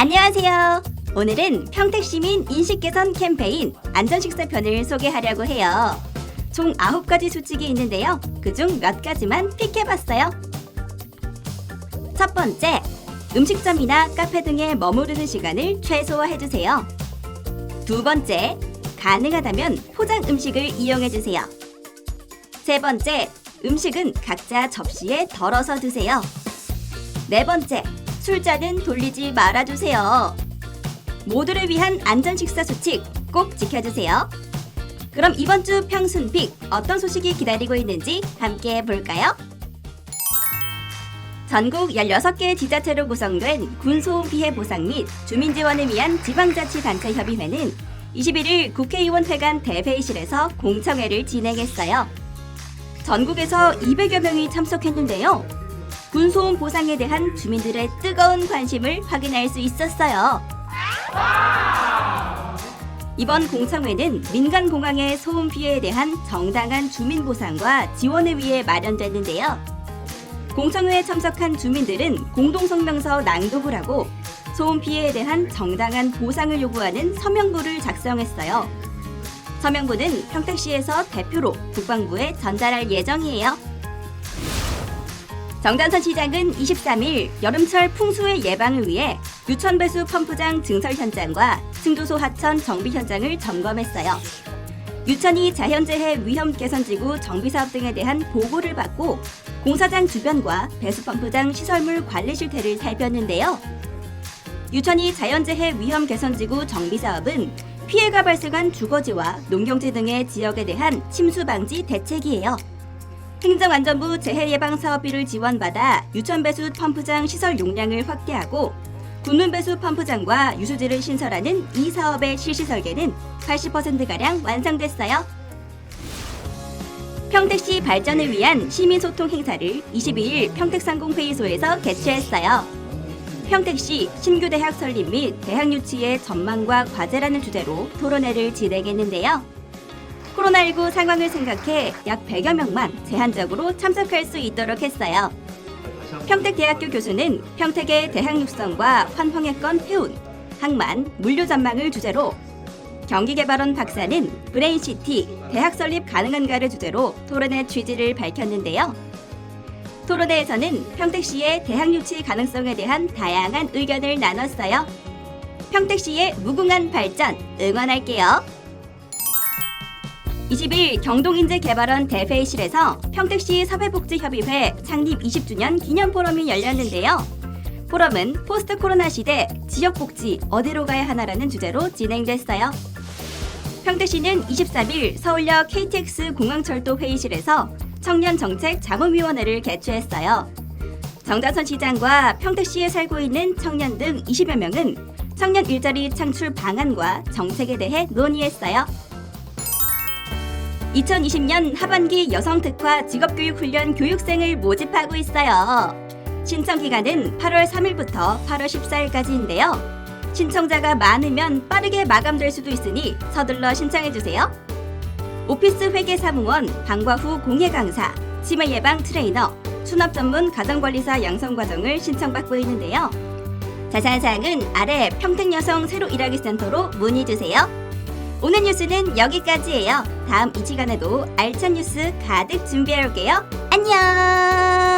안녕하세요. 오늘은 평택시민 인식 개선 캠페인 안전식사편을 소개하려고 해요. 총 9가지 수칙이 있는데요. 그중 몇 가지만 픽해봤어요. 첫 번째, 음식점이나 카페 등에 머무르는 시간을 최소화해주세요. 두 번째, 가능하다면 포장 음식을 이용해주세요. 세 번째, 음식은 각자 접시에 덜어서 드세요. 네 번째, 술잔은 돌리지 말아주세요. 모두를 위한 안전 식사 수칙 꼭 지켜주세요. 그럼 이번 주 평순 픽 어떤 소식이 기다리고 있는지 함께 볼까요? 전국 16개 지자체로 구성된 군소음 피해 보상 및 주민 지원을 위한 지방자치단체 협의회는 21일 국회의원 회관 대회의실에서 공청회를 진행했어요. 전국에서 200여 명이 참석했는데요. 군소음 보상에 대한 주민들의 뜨거운 관심을 확인할 수 있었어요. 이번 공청회는 민간 공항의 소음 피해에 대한 정당한 주민 보상과 지원을 위해 마련됐는데요. 공청회에 참석한 주민들은 공동성명서 낭독을 하고 소음 피해에 대한 정당한 보상을 요구하는 서명부를 작성했어요. 서명부는 평택시에서 대표로 국방부에 전달할 예정이에요. 정단선 시장은 23일 여름철 풍수의 예방을 위해 유천배수 펌프장 증설 현장과 승조소 하천 정비 현장을 점검했어요. 유천이 자연재해 위험 개선지구 정비 사업 등에 대한 보고를 받고 공사장 주변과 배수펌프장 시설물 관리 실태를 살폈는데요. 유천이 자연재해 위험 개선지구 정비 사업은 피해가 발생한 주거지와 농경지 등의 지역에 대한 침수 방지 대책이에요. 행정안전부 재해예방사업비를 지원받아 유천배수 펌프장 시설 용량을 확대하고 군문배수 펌프장과 유수지를 신설하는 이 사업의 실시 설계는 80%가량 완성됐어요. 평택시 발전을 위한 시민소통 행사를 22일 평택상공회의소에서 개최했어요. 평택시 신규 대학 설립 및 대학 유치의 전망과 과제라는 주제로 토론회를 진행했는데요. 코로나19 상황을 생각해 약 100여 명만 제한적으로 참석할 수 있도록 했어요. 평택대학교 교수는 평택의 대학 육성과 환경의건 해운, 항만, 물류 전망을 주제로 경기개발원 박사는 브레인시티, 대학 설립 가능한가를 주제로 토론의 취지를 밝혔는데요. 토론회에서는 평택시의 대학 유치 가능성에 대한 다양한 의견을 나눴어요. 평택시의 무궁한 발전 응원할게요. 20일 경동인재개발원 대회의실에서 평택시 사회복지협의회 창립 20주년 기념 포럼이 열렸는데요. 포럼은 포스트 코로나 시대 지역복지 어디로 가야 하나라는 주제로 진행됐어요. 평택시는 23일 서울역 KTX 공항철도 회의실에서 청년정책 자문위원회를 개최했어요. 정다선 시장과 평택시에 살고 있는 청년 등 20여 명은 청년 일자리 창출 방안과 정책에 대해 논의했어요. 2020년 하반기 여성 특화 직업교육 훈련 교육생을 모집하고 있어요. 신청 기간은 8월 3일부터 8월 14일까지인데요. 신청자가 많으면 빠르게 마감될 수도 있으니 서둘러 신청해 주세요. 오피스 회계 사무원, 방과 후 공예 강사, 치매 예방 트레이너, 수납 전문 가정관리사 양성 과정을 신청받고 있는데요. 자세한 사항은 아래 평택여성 새로 일하기 센터로 문의 주세요. 오늘 뉴스는 여기까지예요. 다음 이 시간에도 알찬 뉴스 가득 준비해 올게요. 안녕!